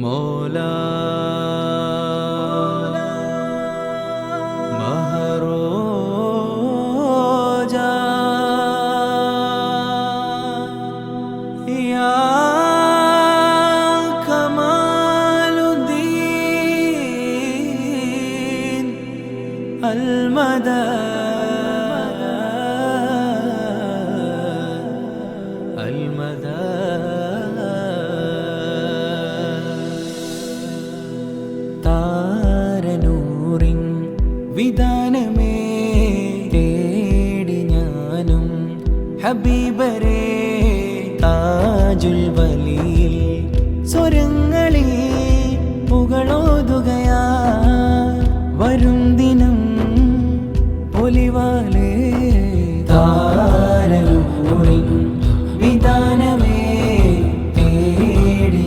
مولا. مهروجا. يا كمال الدين المدى المدى ഹബീബരേ താജുൽ വലിയിൽ സ്വരങ്ങളിൽ പുകളോതുകയാ. വരും ദിനം വിധാനമേ തേടി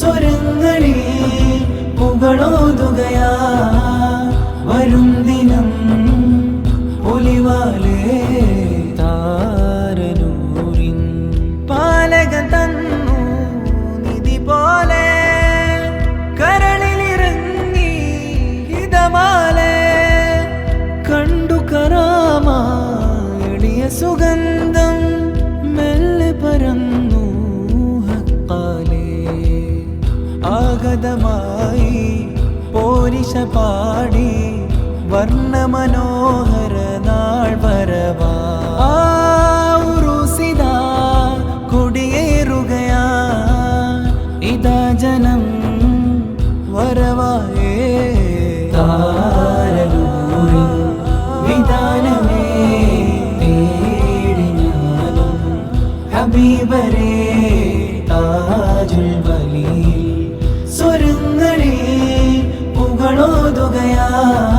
സ്വരങ്ങളിൽ പുകളോതുകയാ. വരും ദിനം ഒലിവാലേ താരനൂറിൻ പാലക തന്നു നിധി പോലെ കരളിലിറങ്ങി ഹിതമാലെ. കണ്ടു കറാമാടിയ സുഗന്ധം മെല്ലെ പരന്നു ഹക്കാലേ. ആഗതമായി പോരിശ പാടി വർണമനോഹര നാൾ വരവാ. ഉറുസിതാ കൊടിയേറുകയാ. ഇതാ ജനം വരവായേ. താരലൂരിൻ വിധാനമേ പുകളോതുകയാ.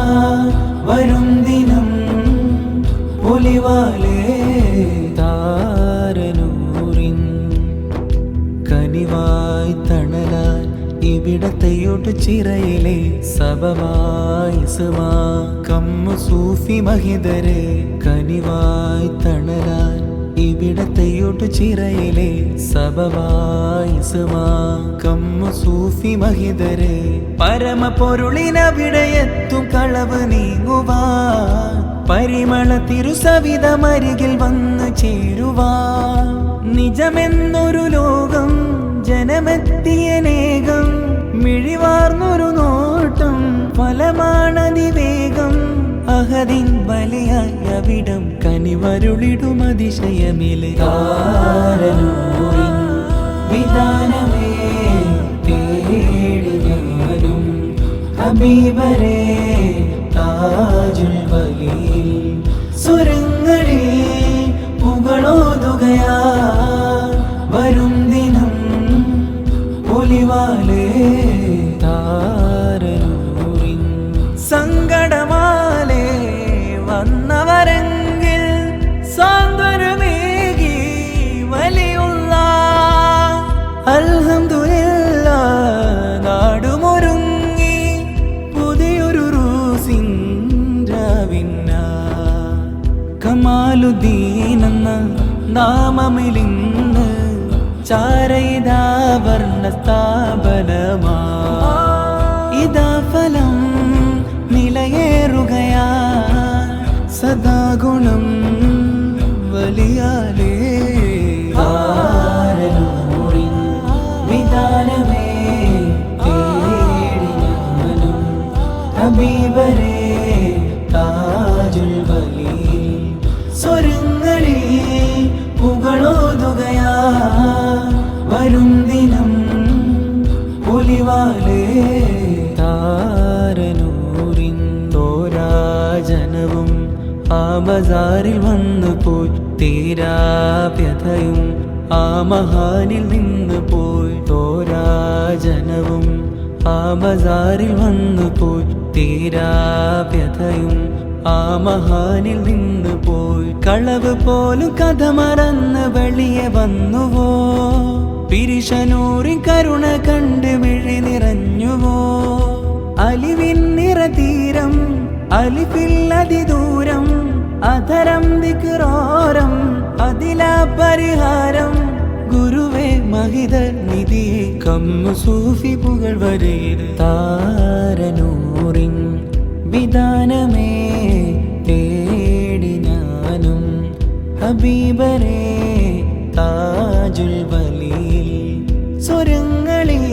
ഇവിടത്തെയൊട്ട് ചിറയിലെ സബമായി സുമാ. കമ്മു സൂഫി മഹിതരെ കനിവായി തണലാൻ ഇവിടത്തെയോട്ട് ചിറയിലെ സബമായി സുമാ. കമ്മു സൂഫി മഹിതരെ പരമ പൊരുളിനവിടെയെത്തും കളവ് നീങ്ങുവാ പരിമള തിരുസവിതമരികിൽ വന്നു ചേരുവാ നിജമെന്നൊരു ലോകം ജനമെത്തിയനേകം മിഴിവാർന്നൊരു നോട്ടം ഫലമാണതിവേഗം അഹദിൻ ബലിയായ അവിടം കനിവരുളിടും അതിശയമിലെ. വിധാനമേ തേടി ഞാനും കമാലുദ്ദീൻ എന്ന നാമമിലിന്ന് ചാരയിതാ വർണ സ്ഥാപനമാ ആ ബസാറിൽ വന്നു പോയി. തീരാവ്യഥയും ആ മഹാനിൽ നിന്ന് പോയി. തോരാജനവും ആ ബസാറിൽ വന്നു പോയി. തീരാവ്യഥയും ആ മഹാനിൽ നിന്ന് പോയി. കളവ് പോലും കഥ മറന്ന് വെളിയെ വന്നുവോ? പിരിശനൂറിൻ കരുണ കണ്ട് മിഴി നിറഞ്ഞുവോ? അലിവിൻ നിറതീരം അതിദൂരം അധരം വിക്രോരം അതിലാ പരിഹാരം. ഗുരുവേ മഹിത നിധിയെ കമ്മു സൂഫി പുകൾ വരേ താരനൂറിൻ വിധാനമേ തേടി ഞാനും. ഹബീബരെ താജുൽ വലി സ്വരങ്ങളിൽ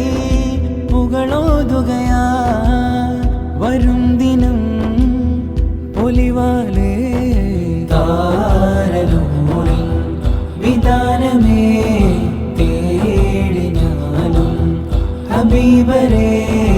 പുകളോതുകൾ bíbarei.